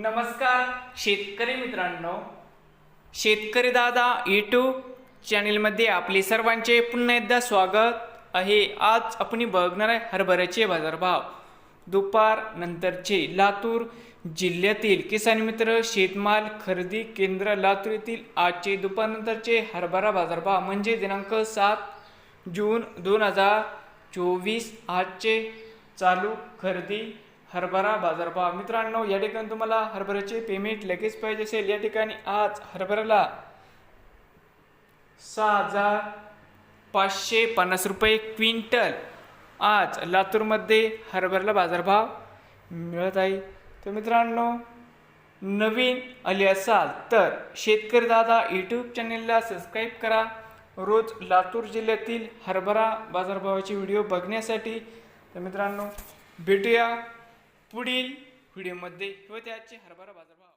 नमस्कार शेतकरी मित्रांनो. शेतकरी दादा यूट्यूब चॅनेलमध्ये आपले सर्वांचे पुन्हा एकदा स्वागत आहे. आज आपण बघणार आहे हरभऱ्याचे बाजारभाव. दुपार नंतरचे लातूर जिल्ह्यातील किसान मित्र शेतमाल खरेदी केंद्र लातूर येथील आजचे दुपारनंतरचे हरभरा बाजारभाव म्हणजे दिनांक सात जून दोन हजार चोवीस आजचे चालू खरेदी हरभरा बाजारभाव. मित्रांनो या ठिकाणी तुम्हाला हरभऱ्याचे पेमेंट लगेच पाहिजे असेल. या ठिकाणी आज हरभऱ्याला सहा हजार पाचशे पन्नास रुपये क्विंटल आज लातूरमध्ये हरभऱ्याला बाजारभाव मिळत आहे. तर मित्रांनो नवीन आले असाल तर शेतकरी दादा यूट्यूब चॅनेलला सबस्क्राईब करा. रोज लातूर जिल्ह्यातील हरभरा बाजारभावाचे व्हिडिओ बघण्यासाठी. तर मित्रांनो भेटूया. पुढील व्हिडिओमध्ये व त्याचे हरभरा बाजारभाव